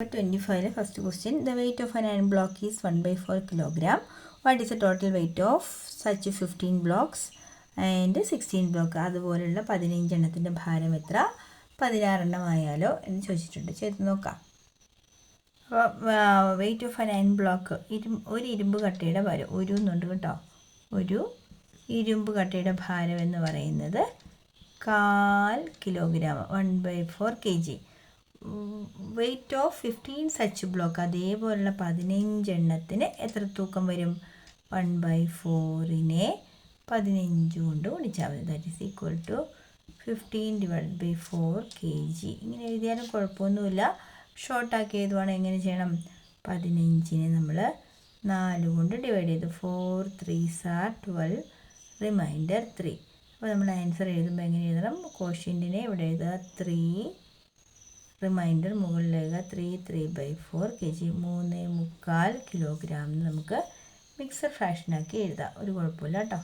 Twenty ഫൈവിലെ first question the weight of an iron block is 1 by 4 kilogram. What is the total weight of such 15 blocks? And 16 block? അതുപോലുള്ള പതിനഞ്ചെണ്ണത്തിന്റെ ഭാരം എത്ര? പതിനാറെണ്ണം ആയാലോ എന്ന് ചോദിച്ചിട്ടുണ്ട്. ചെയ്ത് നോക്കാം. അപ്പോൾ weight of an iron block ഇരു ഒരു ഇരുമ്പ് കട്ടയുടെ ഭാരം ഒരു എന്നുണ്ട് കേട്ടോ. ഒരു ഇരുമ്പ് കട്ടയുടെ ഭാരം എന്ന് പറയുന്നത് കാൽ kilogram one by four K G weight of fifteen such block അതേപോലുള്ള പതിനഞ്ചെണ്ണത്തിന് എത്ര തൂക്കം വരും? വൺ ബൈ ഫോറിനെ പതിനഞ്ച് കൊണ്ട് ഗുണിച്ചാൽ മതി. That is equal to fifteen divide by four K G ഇങ്ങനെ എഴുതിയാലും കുഴപ്പമൊന്നുമില്ല. ഷോർട്ടാക്കി എഴുതുവാണ് എങ്ങനെ ചെയ്യണം? പതിനഞ്ചിനെ നമ്മൾ നാല് കൊണ്ട് ഡിവൈഡ് ചെയ്തു four three sir twelve remainder three അപ്പോൾ നമ്മൾ ആൻസർ എഴുതുമ്പോൾ എങ്ങനെ എഴുതണം? കോഷ്യന്റിനെ ഇവിടെ എഴുതുക. ത്രീ റിമൈൻഡർ മുകളിലേക്ക് three three by four K G മൂന്ന് മുക്കാൽ കിലോഗ്രാം നമുക്ക് മിക്സർ ഫ്രാക്ഷനാക്കി എഴുതാം. ഒരു കുഴപ്പമില്ല കേട്ടോ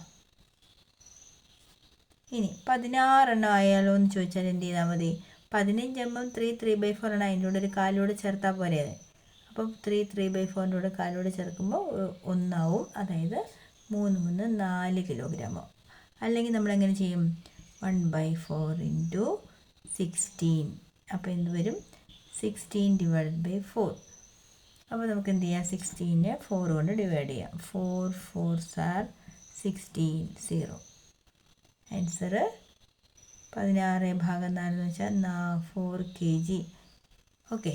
ഇനി പതിനാറെണ്ണം ആയാലോ എന്ന് ചോദിച്ചാൽ എന്ത് ചെയ്താൽ മതി? പതിനഞ്ചെണ്ണം ത്രീ ത്രീ ബൈ ഫോർ ആണ് അതിന്റെ കൂടെ ഒരു കാലിലൂടെ ചേർത്താൽ പോരെ. അപ്പം ത്രീ ത്രീ ബൈ ഫോറിന്റെ കൂടെ കാലിലൂടെ ചേർക്കുമ്പോൾ ഒന്നാവും. അതായത് മൂന്ന് മൂന്ന് നാല് കിലോഗ്രാമോ അല്ലെങ്കിൽ നമ്മളെങ്ങനെ ചെയ്യും? One by four into sixteen അപ്പോൾ എന്ത് വരും? സിക്സ്റ്റീൻ ഡിവൈഡ് ബൈ ഫോർ അപ്പോൾ നമുക്ക് എന്ത് ചെയ്യാം? സിക്സ്റ്റീനെ ഫോർ കൊണ്ട് ഡിവൈഡ് ചെയ്യാം. Four four sir sixteen zero answer പതിനാറ് ഭാഗം നാലെന്ന് വെച്ചാൽ നാ ഫോർ കെ ജി ഓക്കെ